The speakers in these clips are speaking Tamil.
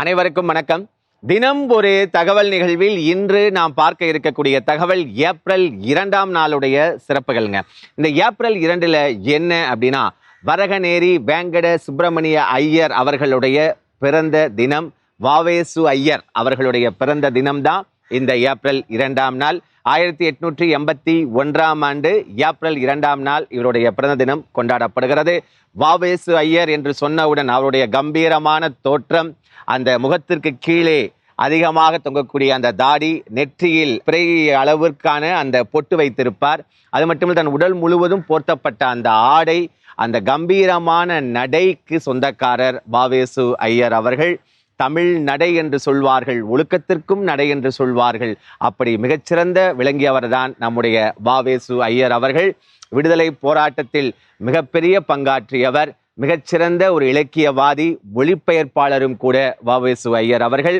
அனைவருக்கும் வணக்கம். தினம் ஒரு தகவல் நிகழ்வில் இன்று நாம் பார்க்க இருக்கக்கூடிய தகவல் ஏப்ரல் இரண்டாம் நாளுடைய சிறப்புகள்ங்க. இந்த ஏப்ரல் இரண்டுல என்ன அப்படின்னா வரகநேரி வேங்கட சுப்பிரமணிய ஐயர் அவர்களுடைய பிறந்த தினம் வாவேசு ஐயர் அவர்களுடைய பிறந்த தினம்தான் இந்த ஏப்ரல் இரண்டாம் நாள். ஆயிரத்தி எட்நூற்றி எண்பத்தி ஒன்றாம் ஆண்டு ஏப்ரல் இரண்டாம் நாள் இவருடைய பிறந்த தினம் கொண்டாடப்படுகிறது. வாவேசு ஐயர் என்று சொன்னவுடன் அவருடைய கம்பீரமான தோற்றம் அந்த முகத்திற்கு கீழே அதிகமாக தொங்கக்கூடிய அந்த தாடி நெற்றியில் பிறை அளவிற்கான அந்த பொட்டு வைத்திருப்பார். அது மட்டுமில்ல தன் உடல் முழுவதும் போர்த்தப்பட்ட அந்த ஆடை அந்த கம்பீரமான நடைக்கு சொந்தக்காரர் வாவேசு ஐயர் அவர்கள். தமிழ் நடை என்று சொல்வார்கள் ஒழுக்கத்திற்கும் நடை என்று சொல்வார்கள். அப்படி மிகச்சிறந்த விளங்கியவர் தான் நம்முடைய வாவேசு ஐயர் அவர்கள். விடுதலை போராட்டத்தில் மிகப்பெரிய பங்காற்றியவர் மிகச்சிறந்த ஒரு இலக்கியவாதி ஒளிப்பெயர்ப்பாளரும் கூட வாவேசு ஐயர் அவர்கள்.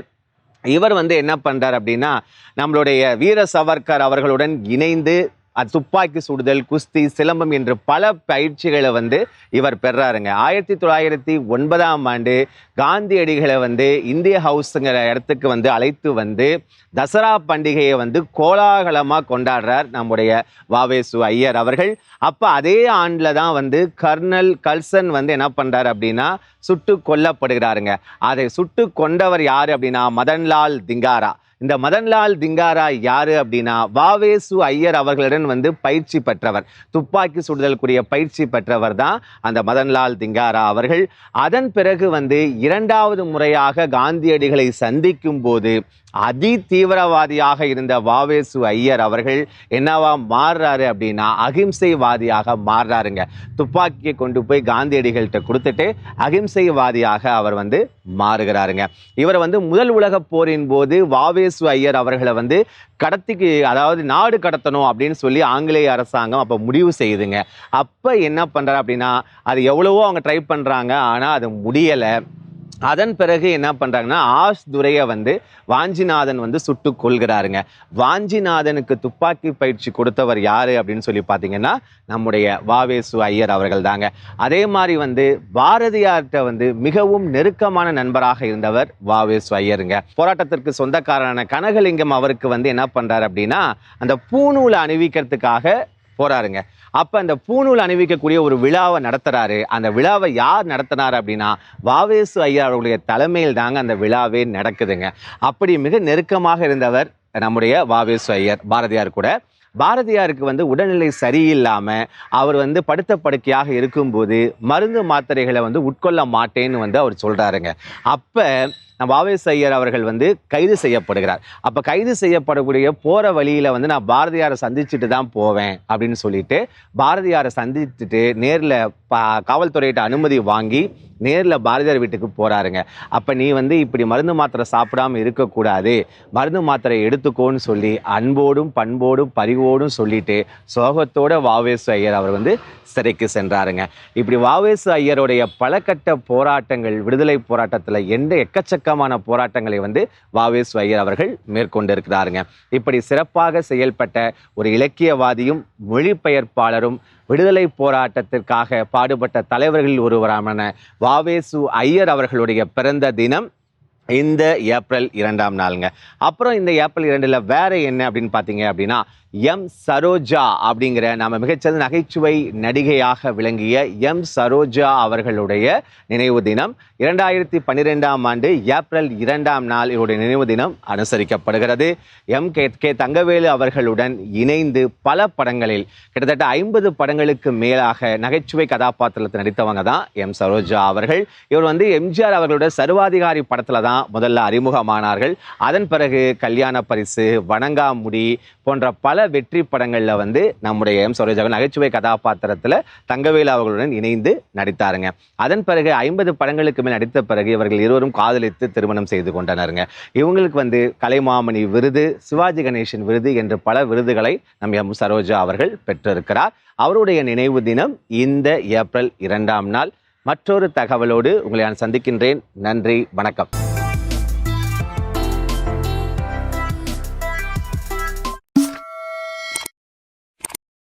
இவர் வந்து என்ன பண்ணுறார் அப்படின்னா நம்மளுடைய வீர சவர்கர் அவர்களுடன் இணைந்து அது துப்பாக்கி சுடுதல் குஸ்தி சிலம்பம் என்று பல பயிற்சிகளை வந்து இவர் பெறாருங்க. ஆயிரத்தி தொள்ளாயிரத்தி ஒன்பதாம் ஆண்டு காந்தியடிகளை வந்து இந்திய ஹவுஸுங்கிற இடத்துக்கு வந்து அழைத்து வந்து தசரா பண்டிகையை வந்து கோலாகலமாக கொண்டாடுறார் நம்முடைய வாவேசு ஐயர் அவர்கள். அப்போ அதே ஆண்டில் தான் வந்து கர்னல் கல்சன் வந்து என்ன பண்ணுறாரு அப்படின்னா சுட்டு கொல்லப்படுகிறாருங்க. அதை சுட்டு கொண்டவர் யார் அப்படின்னா மதன்லால் திங்காரா. இந்த மதன்லால் திங்காரா யாரு அப்படின்னா வாவேசு ஐயர் அவர்களுடன் வந்து பயிற்சி பெற்றவர். துப்பாக்கி சுடுதலுக்குரிய பயிற்சி பெற்றவர் தான் அந்த மதன்லால் திங்காரா அவர்கள். அதன் பிறகு வந்து இரண்டாவது முறையாக காந்தியடிகளை சந்திக்கும் போது அதி தீவிரவாதியாக இருந்த வாவேசு ஐயர் அவர்கள் என்னவா மாறுறாரு அப்படின்னா அகிம்சைவாதியாக மாறுறாருங்க. துப்பாக்கியை கொண்டு போய் காந்தியடிகள்கிட்ட கொடுத்துட்டு அகிம்சைவாதியாக அவர் வந்து மாறுகிறாருங்க. இவர் வந்து முதல் உலக போரின் போது வாவேசு ஐயர் அவர்களை வந்து கடத்திக்கு அதாவது நாடு கடத்தணும் அப்படின்னு சொல்லி ஆங்கிலேய அரசாங்கம் அப்போ முடிவு செய்யுதுங்க அப்போ என்ன பண்ணுறா அப்படின்னா அது எவ்வளவோ அவங்க ட்ரை பண்ணுறாங்க ஆனால் அது முடியலை. அதன் பிறகு என்ன பண்ணுறாங்கன்னா ஆஷ் துரையை வந்து வாஞ்சிநாதன் வந்து சுட்டு கொள்கிறாருங்க வாஞ்சிநாதனுக்கு துப்பாக்கி பயிற்சி கொடுத்தவர் யார் அப்படின்னு சொல்லி பார்த்தீங்கன்னா நம்முடைய வாவேசு ஐயர் அவர்கள் தாங்க. அதே மாதிரி வந்து பாரதியார்கிட்ட வந்து மிகவும் நெருக்கமான நண்பராக இருந்தவர் வாவேசு ஐயருங்க. போராட்டத்திற்கு சொந்தக்காரரான கனகலிங்கம் அவருக்கு வந்து என்ன பண்ணுறாரு அப்படின்னா அந்த பூணூலை அணிவிக்கிறதுக்காக போறாருங்க. அப்ப அந்த பூணூல் அணிவிக்கக்கூடிய ஒரு விழாவை நடத்துறாரு. அந்த விழாவை யார் நடத்தினார் அப்படின்னா வாவேசு ஐயா அவருடைய தலைமையில் தாங்க அந்த விழாவே நடக்குதுங்க. அப்படி மிக நெருக்கமாக இருந்தவர் நம்முடைய வாவேசு ஐயர் பாரதியார் கூட. பாரதியாருக்கு வந்து உடல்நிலை சரியில்லாமல் அவர் வந்து படுத்த படுக்கையாக இருக்கும்போது மருந்து மாத்திரைகளை வந்து உட்கொள்ள மாட்டேன்னு வந்து அவர் சொல்கிறாருங்க அப்போ நம்ம பாவேஸ் ஐயர் அவர்கள் வந்து கைது செய்யப்படுகிறார். அப்போ கைது செய்யப்படக்கூடிய போகிற வழியில் வந்து நான் பாரதியாரை சந்திச்சுட்டு தான் போவேன் அப்படின்னு சொல்லிட்டு பாரதியாரை சந்திச்சுட்டு நேரில் பா காவல்துறையிட்ட அனுமதி வாங்கி நேரில் பாரதியார் வீட்டுக்கு போகிறாருங்க அப்போ நீ வந்து இப்படி மருந்து மாத்திரை சாப்பிடாம இருக்கக்கூடாது. மருந்து மாத்திரை எடுத்துக்கோன்னு சொல்லி அன்போடும் பண்போடும் பரிவோடும் சொல்லிட்டு சோகத்தோட வாவேசு ஐயர் அவர் வந்து சிறைக்கு சென்றாருங்க. இப்படி வாவேசு ஐயருடைய பலகட்ட போராட்டங்கள் விடுதலை போராட்டத்தில் எந்த எக்கச்சக்க எக்கச்சக்கமான போராட்டங்களை வந்து வாவேஸ் ஐயர் அவர்கள் மேற்கொண்டிருக்கிறாருங்க. இப்படி சிறப்பாக செயல்பட்ட ஒரு இலக்கியவாதியும் மொழிபெயர்ப்பாளரும் விடுதலை போராட்டத்திற்காக பாடுபட்ட தலைவர்களில் ஒருவரான வாவேசு ஐயர் அவர்களுடைய பிறந்த தினம் இந்த ஏப்ரல் இரண்டாம் நாளுங்க. அப்புறம் இந்த ஏப்ரல் இரண்டில் வேற என்ன அப்படின்னு பார்த்தீங்க அப்படின்னா எம் சரோஜா அப்படிங்கிற நம்ம மிகச்சிறந்த நகைச்சுவை நடிகையாக விளங்கிய எம் சரோஜா அவர்களுடைய நினைவு தினம் இரண்டாயிரத்தி பன்னிரெண்டாம் ஆண்டு ஏப்ரல் இரண்டாம் நாள் இவருடைய நினைவு தினம் அனுசரிக்கப்படுகிறது. எம் கே கே தங்கவேலு அவர்களுடன் இணைந்து பல படங்களில் கிட்டத்தட்ட ஐம்பது படங்களுக்கு மேலாக நகைச்சுவை கதாபாத்திரத்தில் நடித்தவங்க தான் எம் சரோஜா அவர்கள். இவர் வந்து எம்ஜிஆர் அவர்களோட சர்வாதிகாரி படத்தில் தான் முதல்ல அறிமுகமானார்கள். அதன் பிறகு கல்யாண பரிசு வணங்காமுடி போன்ற பல வெற்றி படங்களில் வந்து நம்முடைய எம் சரோஜா நகைச்சுவை கதாபாத்திரத்தில் தங்கவேலு அவர்களுடன் இணைந்து நடித்தாருங்க. அதன் பிறகு ஐம்பது படங்களுக்கு மேல் நடித்த பிறகு இவர்கள் இருவரும் காதலித்து திருமணம் செய்து கொண்டனருங்க. இவங்களுக்கு வந்து கலைமாமணி விருது சிவாஜி கணேசன் விருது என்று பல விருதுகளை நம் எம் சரோஜா அவர்கள் பெற்றிருக்கிறார். அவருடைய நினைவு தினம் இந்த ஏப்ரல் இரண்டாம் நாள். மற்றொரு தகவலோடு உங்களை நான் சந்திக்கின்றேன். நன்றி வணக்கம்.